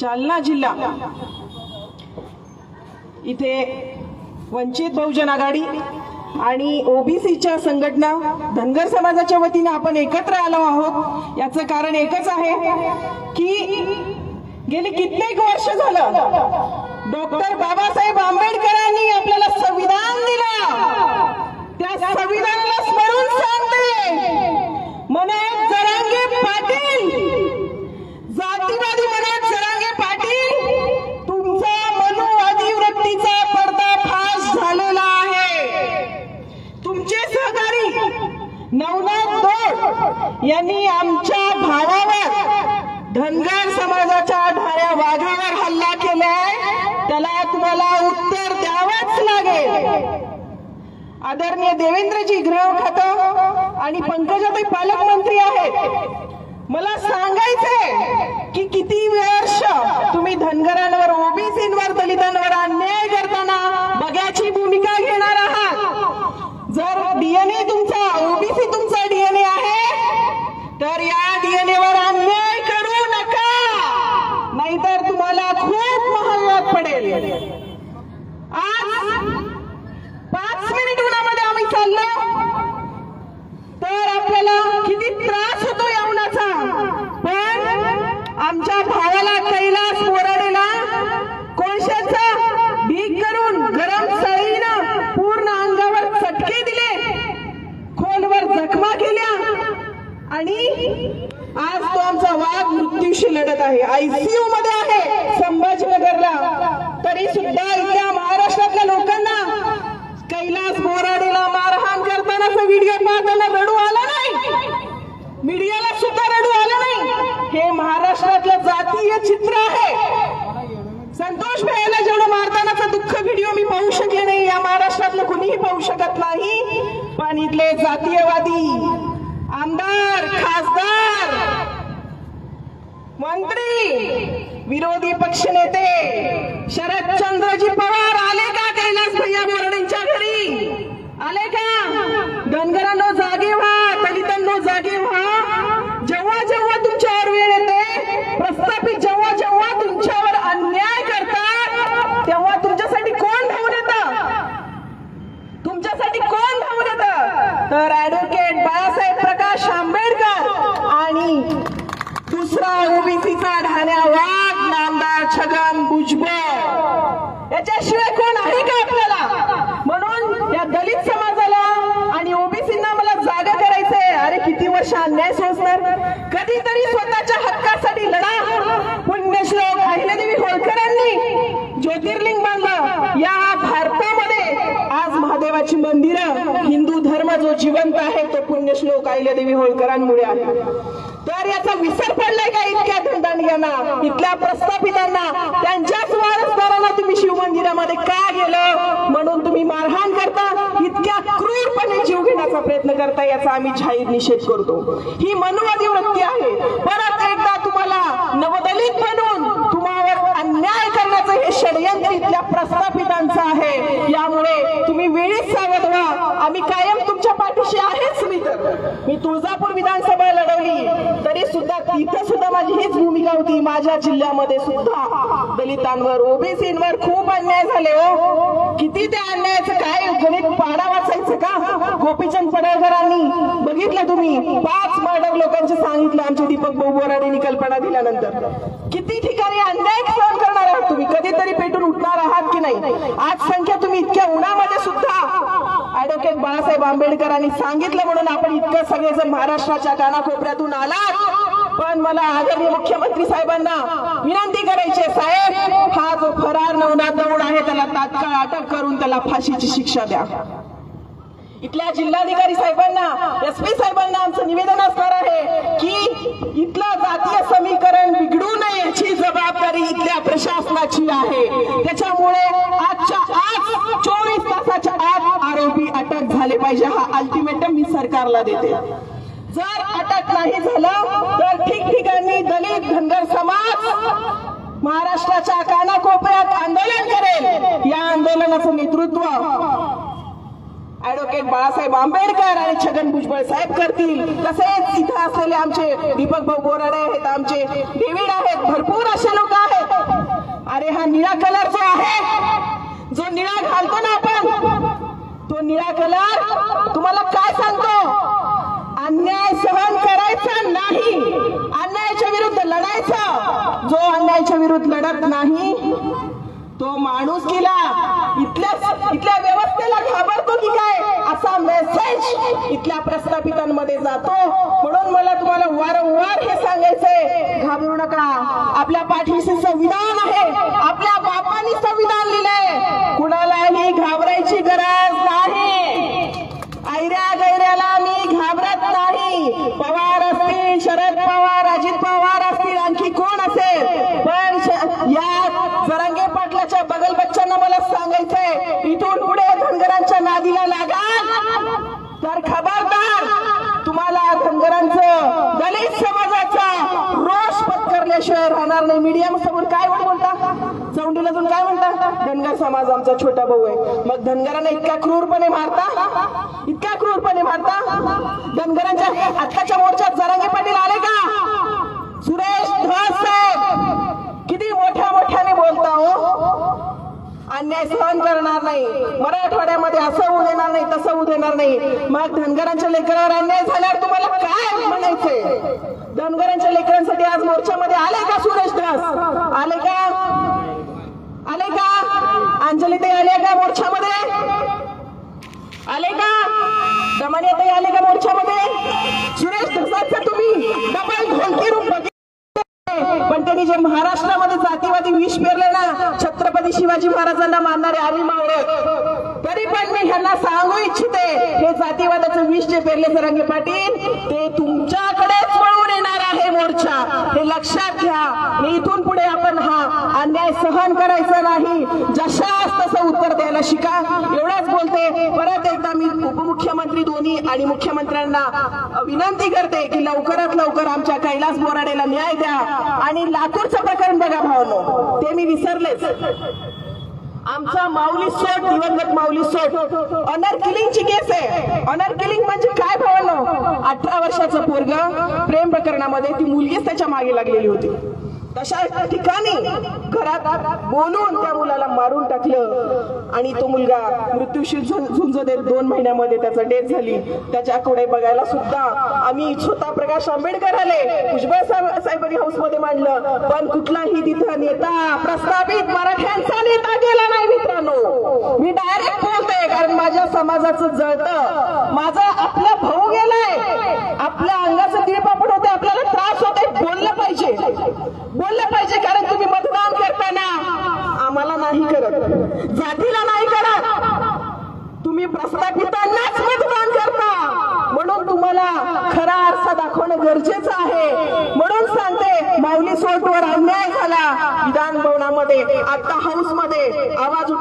जालना जिल्हा. इथे वंचित बहुजन आघाडी आणि ओबीसीच्या संघटना धनगर समाजाच्या वतीने आपण एकत्र आलो आहोत. याचं कारण एकच आहे की गेली कित्येक वर्ष झालं. डॉक्टर बाबासाहेब आंबेडकरांनी आपल्याला संविधान दिलं त्या संविधानाला स्मरून सांगते मनोज जरांगे पाटील जातीवादी मनोज जरांगे पाटील तुमचा मनुवादी वृत्तीचा पर्दाफाश झालेला आहे तुमचे सहकारी नवनाथ दोड यांनी आमच्या भावावर धनगर समाजाच्या ढाऱ्या वाघावर हल्ला केलाय. त्याला तुम्हाला उत्तर द्यावंच लागेल. आदरणीय देवेंद्रजी गृह खातं आणि पंकजाताई पालकमंत्री आहेत. मला सांगायचंय की किती वर्ष तुम्ही धनगरांवर ओबीसींवर दलितांवर अन्याय करताना बघ्याची भूमिका घेणार आहात. जर डीएनए तुमचा तुमचा तर या डीएनए वर अन्याय करू नका नाहीतर तुम्हाला खूप महागात पडेल आज पाच मिनिट उन्हामध्ये आम्ही चाललो तर आपल्याला किती त्रास होतो या उन्हाचा पण आमच्या भावाला कैलास मोराडेला कोळशाचा भीक करून गरम सळीनं पूर्ण अंगावर चटके दिले खोलवर जखमा केल्या आणि आज तो आमचा वाघ मृत्यूशी लढत आहे. आयसीयू मध्ये आहे. संभाजीनगरला. तरी सुद्धा इथल्या महाराष्ट्रातल्या लोकांना कैलास बोराडेला मारहाण करतानाचा व्हिडिओ पाहताना रडू आला नाही. मीडियाला सुद्धा रडू आलं नाही. हे महाराष्ट्रातलं जातीय चित्र आहे. संतोष भैयाला जेवढं मारतानाचा दुःख व्हिडिओ मी पाहू शकले नाही. या महाराष्ट्रातलं कुणीही पाहू शकत नाही. पण इथले जातीयवादी आमदार खासदार मंत्री विरोधी पक्षनेते शरदचंद्रजी पवार आले का कैलास भैया बोराडेंच्या घरी? आले का धनगरांनो जागे व्हा दलितांनो जागे व्हा जेव्हा जेव्हा तुमच्यावर वेळ येते प्रस्थापित जेव्हा जेव्हा तुमच्यावर अन्याय करतात तेव्हा तुमच्यासाठी कोण धावून येतं तुमच्यासाठी कोण धावून येतं तर ऍडव्होकेट बाळासाहेब प्रकाश आंबेडकर आणि दुसरा ओबीसीचा ढाण्या वाघ नामदार छगन भुजबळ याच्याशिवाय कोण आहे का आपल्याला म्हणून या दलित समाजाला आणि ओबीसींना मला जागा करायचंय अरे किती वर्ष अन्याय सोसणार कधीतरी स्वतःच्या लढा. पुण्यश्लोक अहिल्यादेवी होळकरांनी ज्योतिर्लिंग बांधलं. या भारतामध्ये आज महादेवाची मंदिरं हिंदू धर्म जो जिवंत आहे तो पुण्यश्लोक अहिल्यादेवी होळकरांमुळे आहे. तर याचा विसर पडलाय का इतक्या धंदांड्यांना इथल्या प्रस्थापितांना? त्यांच्याच वारसदारांना तुम्ही शिवमंदिरामध्ये का गेलं? म्हणून तुम्ही मारहाण करता. इतक्या क्रूरपणे जीव घेण्याचा प्रयत्न करता याचा आम्ही जाहीर निषेध करतो. ही मनुवादी वृत्ती आहे. परत एकदा तुम्हाला नवदलित म्हणून तुम्हावर अन्याय करण्याचं हे षडयंत्र इथल्या प्रस्थापितांचं आहे. यामुळे तुम्ही वेळीच सांगत व्हा आम्ही कायम तुमच्या पाठीशी आहेच मी. तर मी तुळजापूर विधानसभा लढवली. सुद्धा तिथं सुद्धा माझी हीच भूमिका होती. माझ्या जिल्ह्यामध्ये सुद्धा दलितांवर ओबीसींवर खूप अन्याय झाले हो. किती त्या अन्यायाचं काय गणित पाडा वाचायचं का? गोपीचंद पडळकरांनी बघितलं तुम्ही. पाच मर्डर लोकांचे सांगितलं आमचे दीपक भाऊ बोराडेंनी कल्पना दिल्यानंतर. किती ठिकाणी अन्याय सहन करणार आहात तुम्ही? कधीतरी पेटून उठणार आहात की नाही? आज संख्या तुम्ही इतक्या उन्हामध्ये सुद्धा ऍडव्होकेट बाळासाहेब आंबेडकरांनी सांगितलं म्हणून आपण इतकं सगळेजण महाराष्ट्राच्या कानाकोपऱ्यातून आलात. पण मला आदरणीय मुख्यमंत्री साहेबांना विनंती करायची साहेब हा जो फरार नवना दौड आहे त्याला तात्काळ अटक करून त्याला फाशीची शिक्षा द्या. इथल्या जिल्हाधिकारी साहेबांना एस पी साहेबांना आमचं निवेदन असणार आहे की इथलं जातीय समीकरण बिघडू नये याची जबाबदारी इथल्या प्रशासनाची आहे. सरकारला देते. जर अटक नाही झालं तर ठिकठिकाणी दलित धनगर समाज महाराष्ट्राच्या कानाकोपऱ्यात आंदोलन करेल. या आंदोलनाचं नेतृत्व ऍडव्होकेट बाळासाहेब आंबेडकर आणि छगन भुजबळ साहेब करतील. तसेच इथं असलेले आमचे दीपक भाऊ बोराडे आहेत आमचे डेव्हिड आहेत भरपूर असे लोक आहेत. अरे हा निळा कलर जो आहे जो निळा घालतो ना आपण निळा कलर तुम्हाला काय सांगतो? अन्याय सहन करायचा नाही. अन्यायाच्या विरुद्ध लढायचा. जो अन्यायाच्या विरुद्ध लढत नाही तो माणूस गेला. इथल्या इथल्या व्यवस्थेला घाबरतो की काय? असा मेसेज इथल्या प्रस्थापितांमध्ये जातो म्हणून मला तुम्हाला वारंवार हे सांगायचंय घाबरू नका आपल्या पाठीशी संविधान आहे आपल्या बापांनी संविधान लिहिलंय कुणालाही घाबरायची गरज नाही ऐऱ्या गैऱ्याला मी घाबरत नाही पवार असतील शरद पवार अजित पवार असतील आणखी कोण असेल? पण या जरांगे पाटलाच्या बगल बच्चांना मला सांगायचंय इथून पुढे धनगरांच्या नादीला लागाल. तर खबर तुम्हाला धनगरांचं दलित समाजाचा रोष पत्करल्याशिवाय राहणार नाही. मीडिया समोर काय म्हणता बोलता? चौंडीला जाऊन काय म्हणता? धनगर समाज आमचा छोटा भाऊ आहे. मग धनगरांना इतका क्रूरपणे मारता? इतका क्रूरपणे मारता? धनगरांच्या आत्ताच्या मोर्चात जरांगे पाटील आले का? सुरेश धस साहेब किती मोठ्या मोठ्याने बोलता हो. अन्याय सहन करणार नाही. मराठवाड्यामध्ये असं होऊ देणार नाही तसं होऊ देणार नाही. मग धनगरांच्या लेकरावर अन्याय झाल्यावर तुम्हाला काय म्हणायचंय? धनगरांच्या लेकरांसाठी आज मोर्चामध्ये आले का सुरेश दास? आले का? आले का? अंजली ताई आले का मोर्चामध्ये? आले का? दमानिया ताई आले का मोर्चामध्ये? सुरेश धसाचं तुम्ही डबल ढोलकी रूप पण त्यांनी जे महाराष्ट्रामध्ये जातीवादी विष पेरले ना छत्रपती शिवाजी महाराजांना मानणारे आम्ही मावळे तरी पण मी ह्यांना सांगू इच्छिते हे जातीवादाचं विष जे पेरले सरंगे पाटील ते तुमच्याकडे वळून येणार आहे मोर्चा हे लक्षात घ्या आणि इथून पुढे आपण हा अन्याय सहन करायचं नाही. जशास तसं उत्तर द्यायला शिका. एवढंच बोलते. परत एकदा मी उपमुख्यमंत्री दोन्ही आणि मुख्यमंत्र्यांना विनंती करते की लवकरात लवकर आमच्या कैलास बोराडेला न्याय द्या. आणि लातूरचं प्रकरण बघा भावनो. ते मी विसरलेच. आमचा माऊली सोट दिवंगत माऊली सोट ऑनर किलिंगची केस आहे. ऑनर किलिंग म्हणजे काय भावनो? अठरा वर्षाचं पोरग प्रेम प्रकरणामध्ये ती मुलगीच त्याच्यामागे लागलेली होती. तशा ठिकाणी घरात बोलून त्या मुलाला मारून टाकलं आणि तो मुलगा मृत्यूशी झुं- झुंज देत दोन महिन्यामध्ये त्याचा डेथ झाली. त्याच्याकडे बघायला सुद्धा आम्ही स्वतः प्रकाश आंबेडकर आले. भुजबळ साहेब- साहेबांनी हाऊसमध्ये मांडलं. पण कुठलाही तिथं नेता प्रस्तावित मराठा नेता गेला नाही मित्रांनो मी डायरेक्ट बोलते कारण माझ्या समाजाचं जळतं. माझा आपला भाऊ गेलाय. आपल्या अंगाचं तिळपापड होते आपल्याला त्रास होते बोललं पाहिजे. बोललं पाहिजे कारण तुम्ही मतदान करताना आम्हाला नाही करत. जातीला नाही करत. तुम्ही प्रस्थापितांनाच मतदान करता. म्हणून तुम्हाला खरा आरसा दाखवणं गरजेचं आहे म्हणून सांगते माऊली सोटवर अन्याय झाला विधान भवनामध्ये आता हाऊसमध्ये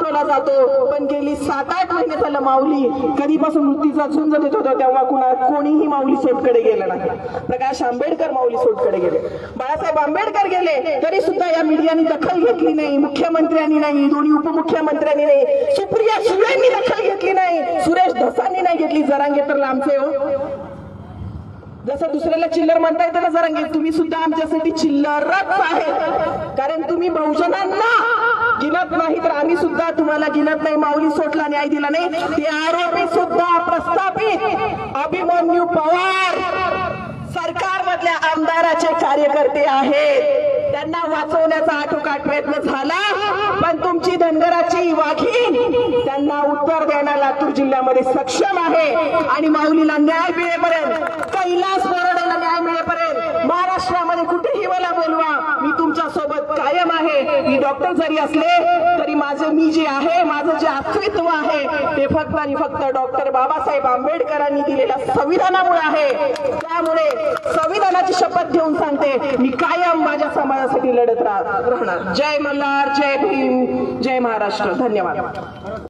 आवाज जातो. पण गेली सात आठ महिने झालं माऊली. कधीपासून मृत्यूचा झुंज देत होता तेव्हा कुणा कोणीही माऊली सोटकडे गेलं नाही. प्रकाश आंबेडकर माऊली सोटकडे गेले. बाळासाहेब आंबेडकर गेले. तरी सुद्धा या मीडियाने दखल घेतली नाही. मुख्यमंत्र्यांनी नाही. दोन्ही उपमुख्यमंत्र्यांनी नाही. सुप्रिया सुळेंनी दखल घेतली नाही. सुरेश धसांनी नाही घेतली. जरांगे तर लांबचे हो. जसं दुसऱ्याला चिल्लर म्हणता येतं ना जरांगे तुम्ही सुद्धा आमच्यासाठी चिल्लरच आहे कारण तुम्ही बहुजनांना गिनत नाही तर आम्ही सुद्धा तुम्हाला गिनत नाही. माऊली सोटला न्याय दिला नाही. ते आरोपी सुद्धा प्रस्थापित. अभिमन्यू पवार सरकारमधल्या आमदाराचे कार्यकर्ते आहेत. त्यांना वाचवण्याचा आटोकाट प्रयत्न झाला. पण तुमची धनगराची वाघीण त्यांना उत्तर देण्याला लातूर जिल्ह्यामध्ये सक्षम आहे. आणि माऊलीला न्याय मिळेपर्यंत कैलास बोरडेला न्याय मिळेपर्यंत महाराष्ट्रामध्ये कुठेही मला बोलवा. मी सोबत कायम आहे. मी डॉक्टर जरी असले तरी माझं मी जे आहे माझं जे अस्तित्व आहे ते फक्त आणि फक्त डॉक्टर बाबासाहेब आंबेडकरांनी दिलेल्या संविधानामुळे आहे. त्यामुळे संविधानाची शपथ घेऊन सांगते मी कायम माझ्या समाजासाठी लढत राहणार. जय मल्हार जय भीम जय महाराष्ट्र. धन्यवाद.